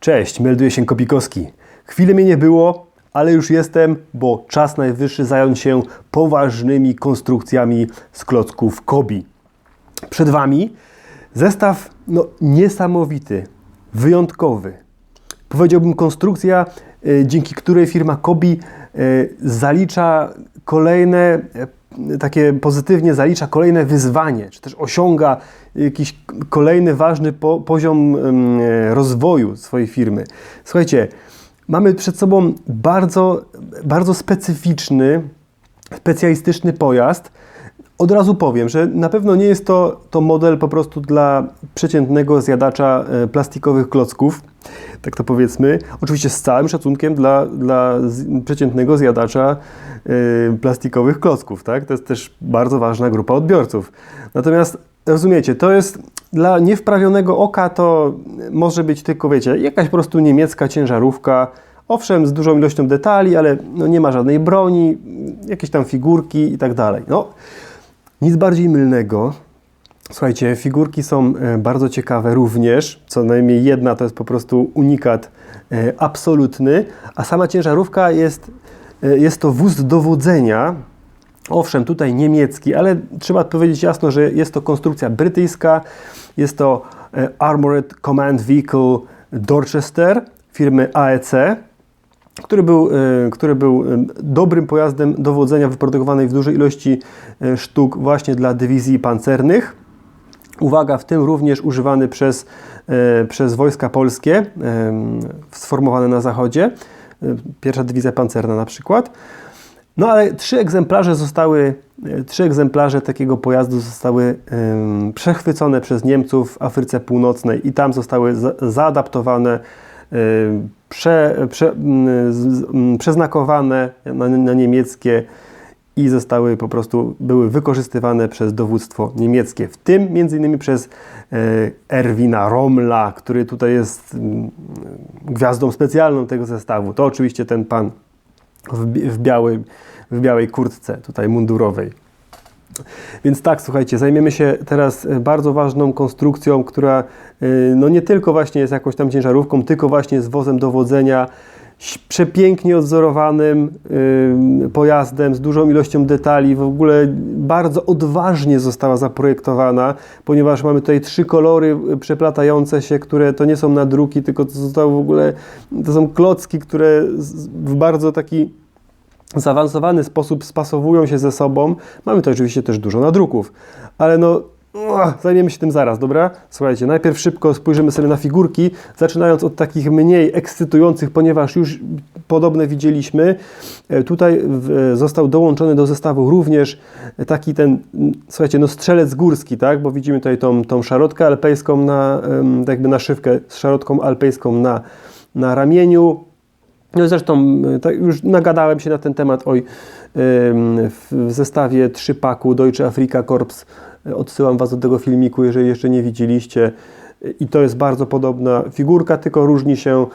Cześć, melduje się Kopikowski. Chwilę mnie nie było, ale już jestem, bo czas najwyższy zająć się poważnymi konstrukcjami z klocków Kobi. Przed Wami zestaw no, niesamowity, wyjątkowy. Powiedziałbym konstrukcja, y, dzięki której firma Kobi y, zalicza kolejne, takie pozytywnie zalicza kolejne wyzwanie, czy też osiąga jakiś kolejny ważny po, poziom ym, rozwoju swojej firmy. Słuchajcie, mamy przed sobą bardzo, bardzo specyficzny, specjalistyczny pojazd. Od razu powiem, że na pewno nie jest to, to model po prostu dla przeciętnego zjadacza e, plastikowych klocków, tak to powiedzmy. Oczywiście z całym szacunkiem dla, dla przeciętnego zjadacza y, plastikowych klocków, tak? To jest też bardzo ważna grupa odbiorców. Natomiast rozumiecie, to jest dla niewprawionego oka to może być tylko, wiecie, jakaś po prostu niemiecka ciężarówka, owszem, z dużą ilością detali, ale no nie ma żadnej broni, jakieś tam figurki i tak dalej. No, nic bardziej mylnego. Słuchajcie, figurki są e, bardzo ciekawe również. Co najmniej jedna to jest po prostu unikat e, absolutny, a sama ciężarówka jest, e, jest to wóz dowodzenia. Owszem, tutaj niemiecki, ale trzeba powiedzieć jasno, że jest to konstrukcja brytyjska. Jest to Armored Command Vehicle Dorchester firmy AEC który był, e, który był e, dobrym pojazdem dowodzenia wyprodukowanej w dużej ilości e, sztuk właśnie dla dywizji pancernych. Uwaga, w tym również używany przez, przez wojska polskie sformowane na zachodzie. Pierwsza dywizja pancerna na przykład. No ale trzy egzemplarze zostały, trzy egzemplarze takiego pojazdu zostały przechwycone przez Niemców w Afryce Północnej i tam zostały za, zaadaptowane prze, prze, przeznakowane na, na, niemieckie i zostały po prostu, były wykorzystywane przez dowództwo niemieckie, w tym innymi przez e, Erwina Romla, który tutaj jest gwiazdą specjalną tego zestawu. To oczywiście ten pan w, białej, w białej kurtce, tutaj mundurowej. Więc tak, słuchajcie, zajmiemy się teraz e, bardzo ważną konstrukcją, która e, no nie tylko właśnie jest jakąś tam ciężarówką, tylko właśnie jest wozem dowodzenia, przepięknie odzorowanym pojazdem z dużą ilością detali, w ogóle bardzo odważnie została zaprojektowana, ponieważ mamy tutaj trzy kolory e, przeplatające się, które to nie są nadruki, tylko to zostały w ogóle, to są klocki, które w bardzo taki zaawansowany sposób spasowują się ze sobą. Mamy tu oczywiście też dużo nadruków, ale no zajmiemy się tym zaraz, dobra? Słuchajcie, najpierw szybko spojrzymy sobie na figurki, zaczynając od takich mniej ekscytujących, ponieważ już podobne widzieliśmy. E, tutaj został dołączony do zestawu również taki ten, słuchajcie, no strzelec górski, tak? Bo widzimy tutaj tą, tą szarotkę alpejską na, jakby naszywkę z szarotką alpejską na, na ramieniu. No zresztą e, tak już nagadałem się na ten temat oj, w zestawie trzypaku Deutsche Afrika Korps. E, odsyłam Was do tego filmiku, jeżeli jeszcze nie widzieliście. I to jest bardzo podobna figurka, tylko różni się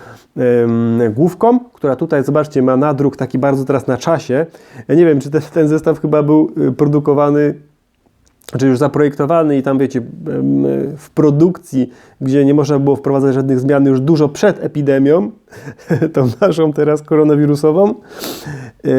główką, która tutaj, zobaczcie, ma nadruk taki bardzo teraz na czasie. Ja nie wiem, czy ten, ten zestaw chyba był e, produkowany znaczy już zaprojektowany i tam wiecie, w produkcji, gdzie nie można było wprowadzać żadnych zmian już dużo przed epidemią, tą naszą teraz koronawirusową, e,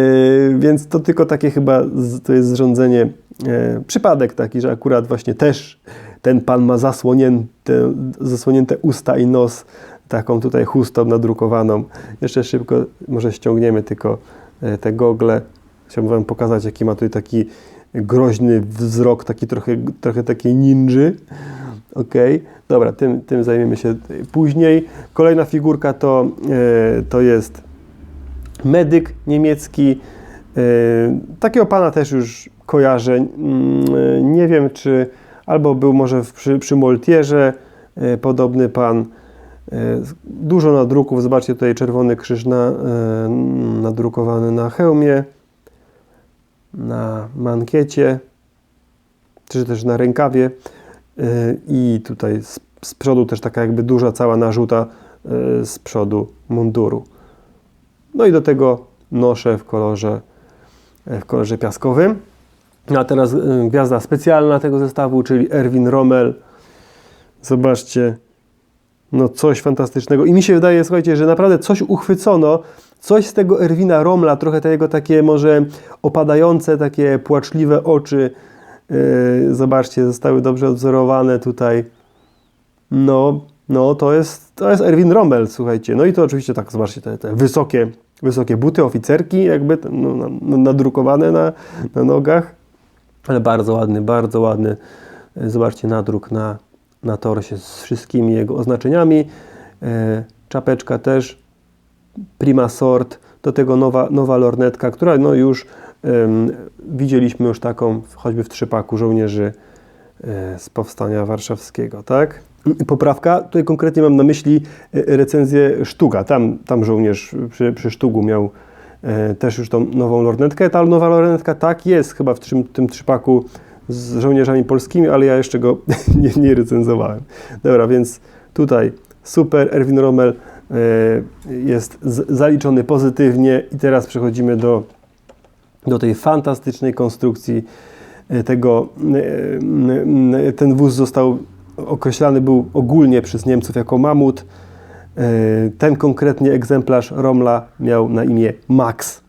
więc to tylko takie chyba, to jest zrządzenie, e, przypadek taki, że akurat właśnie też ten pan ma zasłonięte, zasłonięte usta i nos taką tutaj chustą nadrukowaną. Jeszcze szybko może ściągniemy tylko e, te gogle. Chciałbym Wam pokazać, jaki ma tutaj taki groźny wzrok, taki trochę, trochę takiej ninży. Ok, dobra, tym, tym zajmiemy się później. Kolejna figurka to, e, to jest medyk niemiecki. E, takiego pana też już kojarzę. Mm, nie wiem, czy albo był może przy, przy Moltierze e, podobny pan. E, dużo nadruków, zobaczcie tutaj czerwony krzyż na, e, nadrukowany na hełmie na mankiecie, czy też na rękawie y, i tutaj z, z przodu też taka jakby duża cała narzuta y, z przodu munduru. No i do tego noszę w kolorze, w kolorze piaskowym. A teraz y, gwiazda specjalna tego zestawu, czyli Erwin Rommel. Zobaczcie, no coś fantastycznego. I mi się wydaje, słuchajcie, że naprawdę coś uchwycono, coś z tego Erwina Romla, trochę tego takie może opadające, takie płaczliwe oczy. Yy, zobaczcie, zostały dobrze odwzorowane tutaj. No, no to jest, to jest Erwin Rommel, słuchajcie. No i to oczywiście tak, zobaczcie, te, te wysokie, wysokie buty, oficerki jakby no, nadrukowane na, na nogach. Ale bardzo ładny, bardzo ładny. Zobaczcie, nadruk na, na torsie z wszystkimi jego oznaczeniami. E, czapeczka też prima sort. Do tego nowa, nowa lornetka, która no już widzieliśmy już taką choćby w trzypaku żołnierzy e, z powstania warszawskiego, tak? Poprawka, tutaj konkretnie mam na myśli e, recenzję Sztuga. Tam, tam żołnierz przy, przy Sztugu miał e, też już tą nową lornetkę. Ta nowa lornetka tak jest chyba w tym, tym trzypaku z żołnierzami polskimi, ale ja jeszcze go nie, nie recenzowałem. Dobra, więc tutaj super, Erwin Rommel jest zaliczony pozytywnie i teraz przechodzimy do do tej fantastycznej konstrukcji e, tego, e, ten wóz został określany był ogólnie przez Niemców jako mamut. E, ten konkretnie egzemplarz Romla miał na imię Max.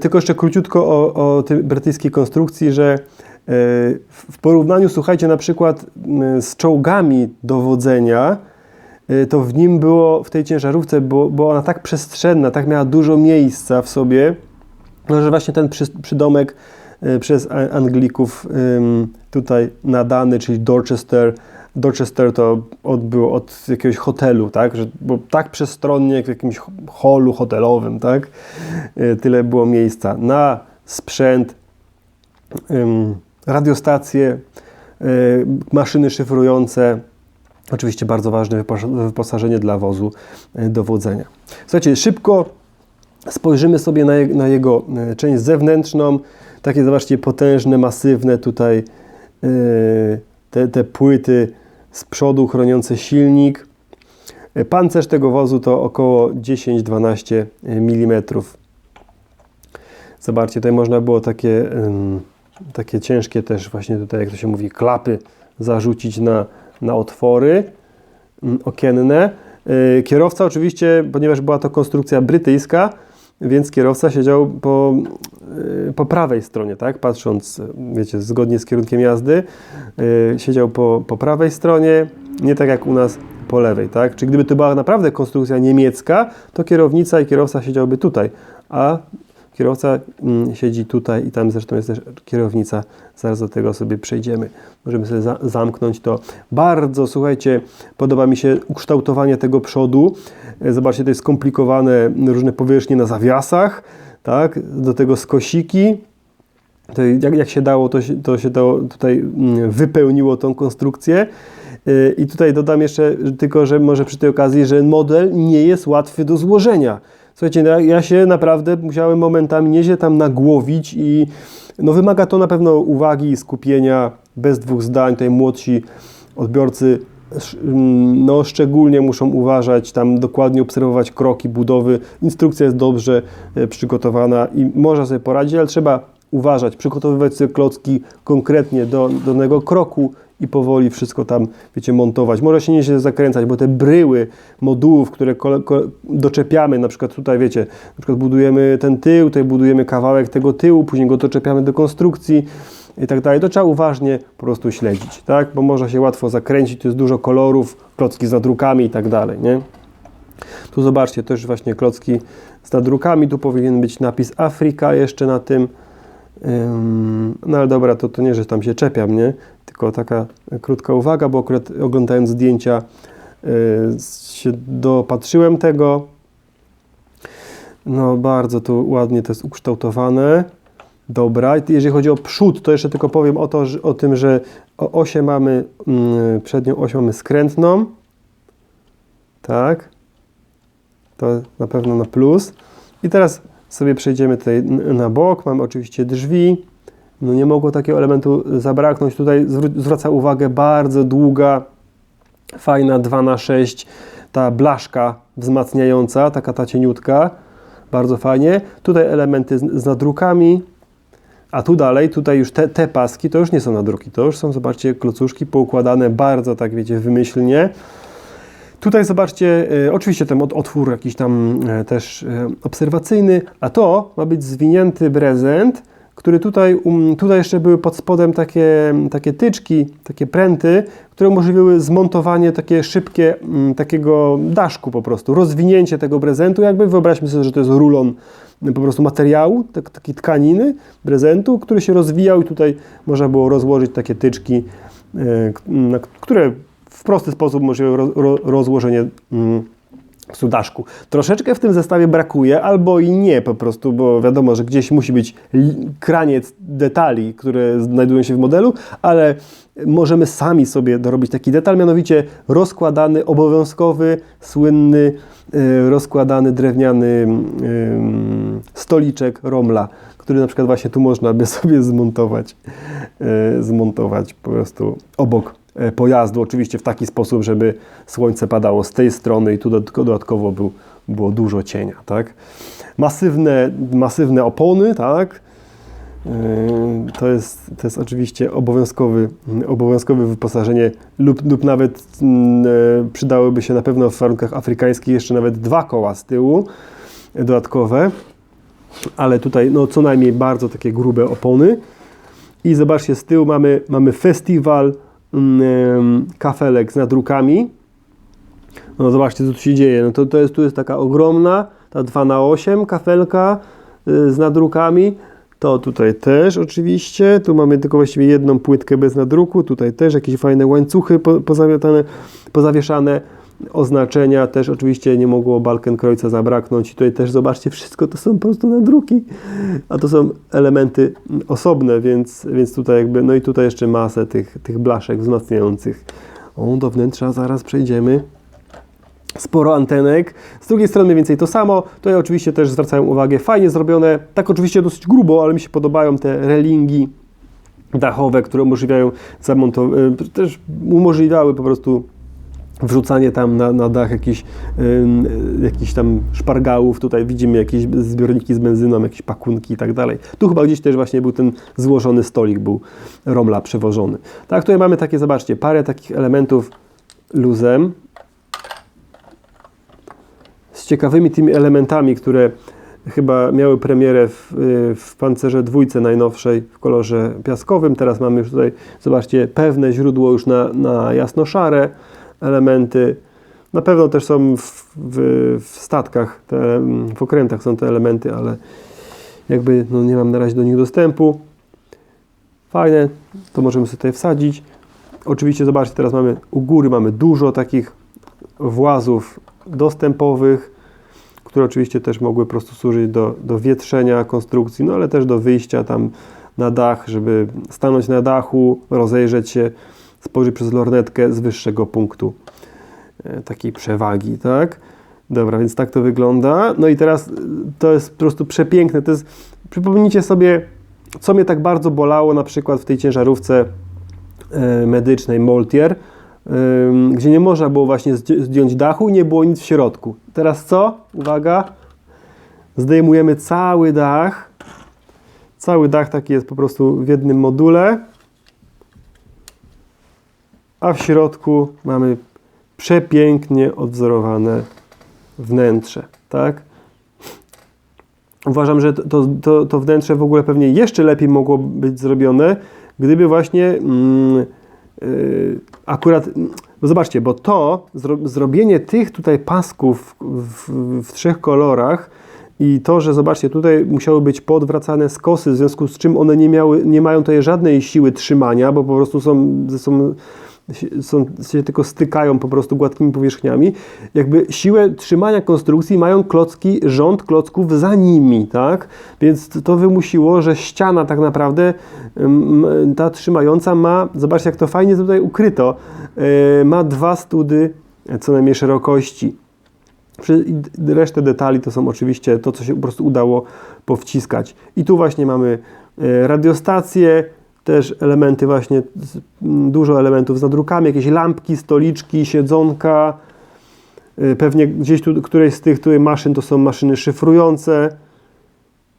Tylko jeszcze króciutko o, o tej brytyjskiej konstrukcji, że w porównaniu, słuchajcie, na przykład z czołgami dowodzenia, to w nim było, w tej ciężarówce, było, była ona tak przestrzenna, tak miała dużo miejsca w sobie, no, że właśnie ten przy, przydomek przez Anglików tutaj nadany, czyli Dorchester, Dorchester to od, było od jakiegoś hotelu, tak? Że tak przestronnie jak w jakimś holu hotelowym, tak? Y, tyle było miejsca na sprzęt, radiostacje, y, maszyny szyfrujące, oczywiście bardzo ważne wyposażenie dla wozu dowodzenia. Słuchajcie, szybko Spojrzymy sobie na, na jego e, część zewnętrzną. Takie, zobaczcie, potężne, masywne tutaj e, te, te płyty z przodu chroniące silnik. E, pancerz tego wozu to około 10-12 mm. Zobaczcie, tutaj można było takie, takie ciężkie też właśnie tutaj, jak to się mówi, klapy zarzucić na, na otwory mm, okienne. Kierowca oczywiście, ponieważ była to konstrukcja brytyjska, więc kierowca siedział po, y, po prawej stronie, tak? Patrząc, wiecie, zgodnie z kierunkiem jazdy, yy, siedział po, po prawej stronie, nie tak jak u nas po lewej, tak? Czyli gdyby to była naprawdę konstrukcja niemiecka, to kierownica i kierowca siedziałby tutaj, a kierowca mm, siedzi tutaj i tam zresztą jest też kierownica. Zaraz do tego sobie przejdziemy. Możemy sobie za zamknąć to. Bardzo, słuchajcie, podoba mi się ukształtowanie tego przodu. E, zobaczcie, to jest skomplikowane, różne powierzchnie na zawiasach, tak? Do tego skosiki. To jak, jak się dało, to się, to się dało, tutaj wypełniło tą konstrukcję. E, I tutaj dodam jeszcze tylko, że może przy tej okazji, że model nie jest łatwy do złożenia. Słuchajcie, no ja się naprawdę musiałem momentami nieźle tam nagłowić i no wymaga to na pewno uwagi i skupienia, bez dwóch zdań. Tutaj młodsi odbiorcy mm, no, szczególnie muszą uważać, tam dokładnie obserwować kroki budowy. Instrukcja jest dobrze e, przygotowana i można sobie poradzić, ale trzeba uważać, przygotowywać sobie klocki konkretnie do danego kroku i powoli wszystko tam, wiecie, montować. Może się nie się zakręcać, bo te bryły modułów, które doczepiamy, na przykład tutaj, wiecie, na przykład budujemy ten tył, tutaj budujemy kawałek tego tyłu, później go doczepiamy do konstrukcji i tak dalej, to trzeba uważnie po prostu śledzić, tak, bo można się łatwo zakręcić, tu jest dużo kolorów, klocki z nadrukami i tak dalej, nie? Tu zobaczcie, też właśnie klocki z nadrukami, tu powinien być napis Afryka jeszcze na tym, no ale dobra, to, to nie, że tam się czepiam, nie? Tylko taka krótka uwaga, bo akurat oglądając zdjęcia yy, się dopatrzyłem tego. No bardzo tu ładnie to jest ukształtowane. Dobra, jeżeli chodzi o przód, to jeszcze tylko powiem o, to, o tym, że osię mamy, yy, przednią oś mamy skrętną. Tak. To na pewno na plus. I teraz sobie przejdziemy tutaj na bok. Mamy oczywiście drzwi. No nie mogło takiego elementu zabraknąć. Tutaj zwraca uwagę bardzo długa, fajna 2 na 6 ta blaszka wzmacniająca, taka ta cieniutka. Bardzo fajnie. Tutaj elementy z, nadrukami. A tu dalej, tutaj już te, te paski to już nie są nadruki, to już są, zobaczcie, klocuszki poukładane bardzo, tak wiecie, wymyślnie. Tutaj zobaczcie, e, oczywiście ten otwór jakiś tam e, też e, obserwacyjny, a to ma być zwinięty prezent, który tutaj, um, tutaj jeszcze były pod spodem takie, takie tyczki, takie pręty, które umożliwiły zmontowanie takie szybkie mm, takiego daszku po prostu, rozwinięcie tego prezentu, jakby wyobraźmy sobie, że to jest rulon po prostu materiału, tak, takiej tkaniny, prezentu, który się rozwijał i tutaj można było rozłożyć takie tyczki, które w prosty sposób umożliwiają ro, ro, rozłożenie mm, sudaszku. Troszeczkę w tym zestawie brakuje, albo i nie po prostu, bo wiadomo, że gdzieś musi być kraniec detali, które znajdują się w modelu, ale możemy sami sobie dorobić taki detal, mianowicie rozkładany, obowiązkowy, słynny, e, rozkładany drewniany ym, stoliczek Romla, który na przykład właśnie tu można by sobie zmontować, e, zmontować po prostu obok e, pojazdu, oczywiście w taki sposób, żeby słońce padało z tej strony i tu dodatko- dodatkowo był, było dużo cienia, tak? Masywne, masywne opony, tak? Yy, To jest, to jest oczywiście obowiązkowy, obowiązkowe wyposażenie lub, lub nawet mm, e, przydałyby się na pewno w warunkach afrykańskich jeszcze nawet dwa koła z tyłu e, dodatkowe, ale tutaj no, co najmniej bardzo takie grube opony. I zobaczcie, z tyłu mamy, mamy festiwal kafelek z nadrukami. No zobaczcie, co tu się dzieje. No to, to jest, tu jest taka ogromna, ta 2 na 8 kafelka y, z nadrukami. To tutaj też oczywiście. Tu mamy tylko właściwie jedną płytkę bez nadruku. Tutaj też jakieś fajne łańcuchy po, pozawieszane. Oznaczenia też oczywiście nie mogło Balkenkreuza zabraknąć. I tutaj też zobaczcie, wszystko to są po prostu nadruki. A to są elementy osobne, więc, więc tutaj jakby, no i tutaj jeszcze masę tych, tych blaszek wzmacniających. O, do wnętrza zaraz przejdziemy sporo antenek. Z drugiej strony więcej to samo. Tutaj oczywiście też zwracają uwagę, fajnie zrobione, tak oczywiście dosyć grubo, ale mi się podobają te relingi dachowe, które umożliwiają zamontowanie, też umożliwiały po prostu wrzucanie tam na, na dach jakichś, ym, jakichś tam szpargałów. Tutaj widzimy jakieś zbiorniki z benzyną, jakieś pakunki i tak dalej. Tu chyba gdzieś też właśnie był ten złożony stolik, był Romla przewożony. Tak, tutaj mamy takie, zobaczcie, parę takich elementów luzem z ciekawymi tymi elementami, które chyba miały premierę w, y, w pancerze dwójce najnowszej w kolorze piaskowym. Teraz mamy już tutaj, zobaczcie, pewne źródło już na, na jasno-szare elementy. Na pewno też są w, w, w statkach, te, w okrętach są te elementy, ale jakby no, nie mam na razie do nich dostępu. Fajne, to możemy sobie tutaj wsadzić. Oczywiście zobaczcie, teraz mamy u góry mamy dużo takich włazów dostępowych, które oczywiście też mogły po prostu służyć do, do wietrzenia konstrukcji, no ale też do wyjścia tam na dach, żeby stanąć na dachu, rozejrzeć się, spojrzeć przez lornetkę z wyższego punktu e, takiej przewagi, tak? Dobra, więc tak to wygląda. No i teraz y, to jest po prostu przepiękne. To jest, przypomnijcie sobie, co mnie tak bardzo bolało na przykład w tej ciężarówce e, medycznej Moltier, gdzie nie można było właśnie zdj- zdjąć dachu i nie było nic w środku. Teraz co? Uwaga. Zdejmujemy cały dach. Cały dach taki jest po prostu w jednym module. A w środku mamy przepięknie odwzorowane wnętrze, tak? Uważam, że to, to, to wnętrze w ogóle pewnie jeszcze lepiej mogło być zrobione, gdyby właśnie mm, yy, akurat, bo zobaczcie, bo to, zro, zrobienie tych tutaj pasków w, w, w trzech kolorach i to, że zobaczcie, tutaj musiały być podwracane skosy, w związku z czym one nie, miały, nie mają tutaj żadnej siły trzymania, bo po prostu są, są są, się tylko stykają po prostu gładkimi powierzchniami. Jakby siłę trzymania konstrukcji mają klocki, rząd klocków za nimi, tak? Więc to wymusiło, że ściana tak naprawdę ta trzymająca ma, zobaczcie jak to fajnie tutaj ukryto, yy, ma dwa study co najmniej szerokości. Resztę detali to są oczywiście to, co się po prostu udało powciskać. I tu właśnie mamy e, radiostację, też elementy właśnie, z- m, dużo elementów z nadrukami, jakieś lampki, stoliczki, siedzonka. E, Pewnie gdzieś tu, któreś z tych tutaj maszyn to są maszyny szyfrujące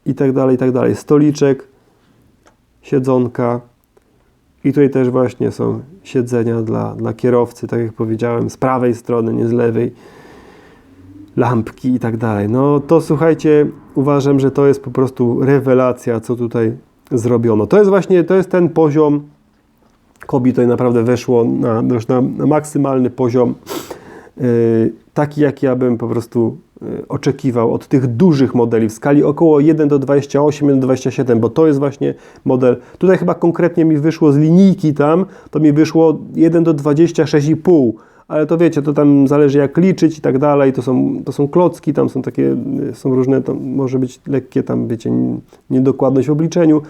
i tak dalej, i tak dalej. Stoliczek. siedzonka. I tutaj też właśnie są siedzenia dla, dla kierowcy, tak jak powiedziałem, z prawej strony, nie z lewej. Lampki i tak dalej. No to słuchajcie, uważam, że to jest po prostu rewelacja, co tutaj zrobiono. To jest właśnie, to jest ten poziom, Kobi tutaj naprawdę weszło na, na, maksymalny poziom, yy, taki jaki ja bym po prostu yy, oczekiwał od tych dużych modeli w skali około 1 do 28, 1 do 27, bo to jest właśnie model, tutaj chyba konkretnie mi wyszło z linijki tam, to mi wyszło 1 do 26,5, ale to wiecie, to tam zależy jak liczyć i tak dalej, to są, to są klocki, tam są takie, są różne, może być lekkie tam, wiecie, niedokładność w obliczeniu.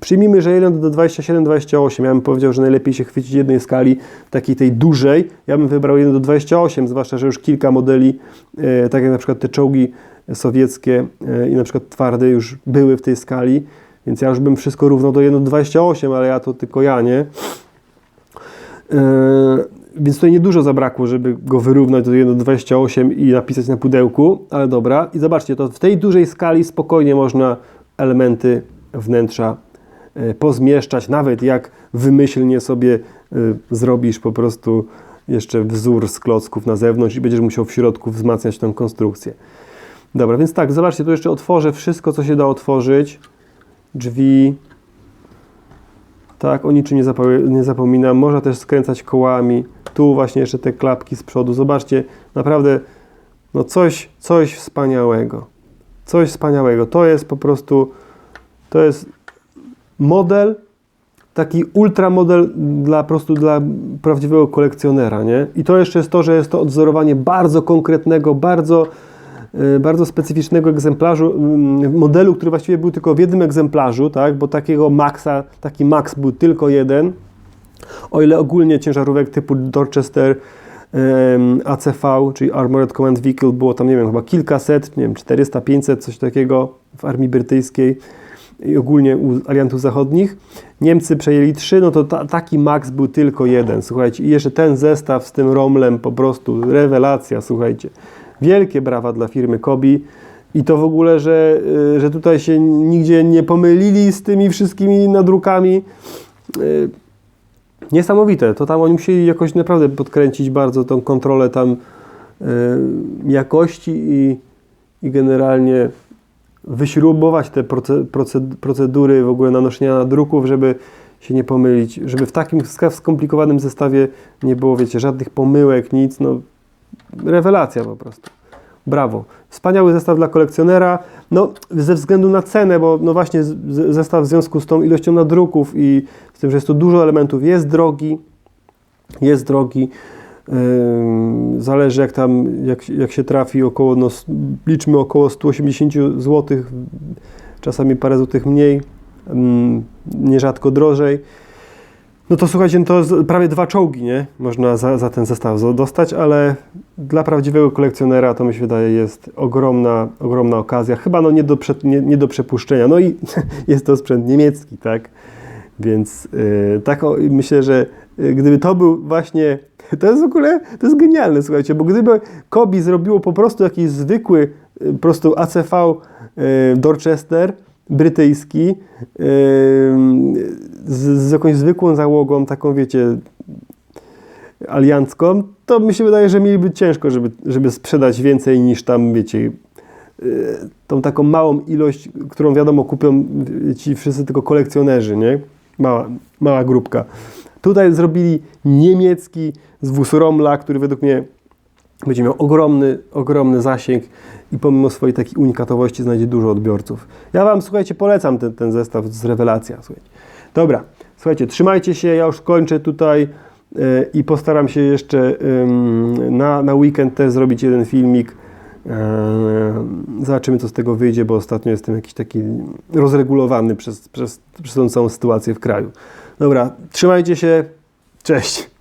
Przyjmijmy, że 1 do 27, 28, ja bym powiedział, że najlepiej się chwycić jednej skali, takiej tej dużej, ja bym wybrał 1 do 28, zwłaszcza, że już kilka modeli, e, tak jak na przykład te czołgi sowieckie e, i na przykład twarde już były w tej skali, więc ja już bym wszystko równał do 1 do 28, ale ja to tylko ja, nie? E, więc tutaj niedużo zabrakło, żeby go wyrównać do 1,28 i napisać na pudełku, ale dobra. I zobaczcie, to w tej dużej skali spokojnie można elementy wnętrza e, pozmieszczać, nawet jak wymyślnie sobie e, zrobisz po prostu jeszcze wzór z klocków na zewnątrz i będziesz musiał w środku wzmacniać tę konstrukcję. Dobra, więc tak, zobaczcie, tu jeszcze otworzę wszystko, co się da otworzyć. Drzwi, tak, o niczym nie, nie zapominam. Można też skręcać kołami. Tu właśnie jeszcze te klapki z przodu. Zobaczcie, naprawdę no coś, coś wspaniałego. Coś wspaniałego. To jest po prostu, to jest model, taki ultra model dla, prostu dla prawdziwego kolekcjonera, nie? I to jeszcze jest to, że jest to odzorowanie bardzo konkretnego, bardzo bardzo specyficznego egzemplarzu, mm, modelu, który właściwie był tylko w jednym egzemplarzu, tak, bo takiego Maxa, taki Max był tylko jeden, o ile ogólnie ciężarówek typu Dorchester ACV, czyli Armored Command Vehicle, było tam, nie wiem, chyba kilkaset, nie wiem, 400, 500, coś takiego w armii brytyjskiej i ogólnie u aliantów zachodnich. Niemcy przejęli trzy, no to ta, taki Max był tylko jeden, słuchajcie. I jeszcze ten zestaw z tym Romlem, po prostu rewelacja, słuchajcie. Wielkie brawa dla firmy Kobi. I to w ogóle, że, y, że tutaj się nigdzie nie pomylili z tymi wszystkimi nadrukami. Y, niesamowite. To tam oni musieli jakoś naprawdę podkręcić bardzo tą kontrolę tam y, jakości i, i generalnie wyśrubować te procedury w ogóle nanoszenia nadruków, żeby się nie pomylić, żeby w takim skomplikowanym zestawie nie było, wiecie, żadnych pomyłek, nic, no rewelacja po prostu. Brawo. Wspaniały zestaw dla kolekcjonera. No, ze względu na cenę, bo no właśnie zestaw w związku z tą ilością nadruków i z tym, że jest tu dużo elementów, jest drogi. Jest drogi. Zależy jak tam, jak, jak się trafi, około, no, liczmy około 180 zł, czasami parę złotych mniej, nierzadko drożej. No to słuchajcie, no to prawie dwa czołgi, nie? Można za, za ten zestaw dostać, ale dla prawdziwego kolekcjonera to mi się wydaje jest ogromna, ogromna okazja. Chyba no nie do, prze, nie, nie do przepuszczenia. No i jest to sprzęt niemiecki, tak? Więc yy, tak o, myślę, że yy, gdyby to był właśnie, to jest w ogóle, to jest genialne, słuchajcie, bo gdyby Kobi zrobiło po prostu jakiś zwykły, yy, po prostu ACV yy, Dorchester, brytyjski z, z jakąś zwykłą załogą, taką wiecie, aliancką, to mi się wydaje, że mieliby ciężko, żeby, żeby sprzedać więcej niż tam, wiecie, yy, tą taką małą ilość, którą wiadomo kupią ci wszyscy tylko kolekcjonerzy, nie? Mała, mała grupka. Tutaj zrobili niemiecki z Wusromla, który według mnie będzie miał ogromny, ogromny zasięg i pomimo swojej takiej unikatowości znajdzie dużo odbiorców. Ja Wam, słuchajcie, polecam ten, ten zestaw z rewelacja. Słuchajcie. Dobra, słuchajcie, trzymajcie się, ja już kończę tutaj yy, i postaram się jeszcze na, na weekend też zrobić jeden filmik. Yy, zobaczymy, co z tego wyjdzie, bo ostatnio jestem jakiś taki rozregulowany przez, przez, przez tą całą sytuację w kraju. Dobra, trzymajcie się, cześć!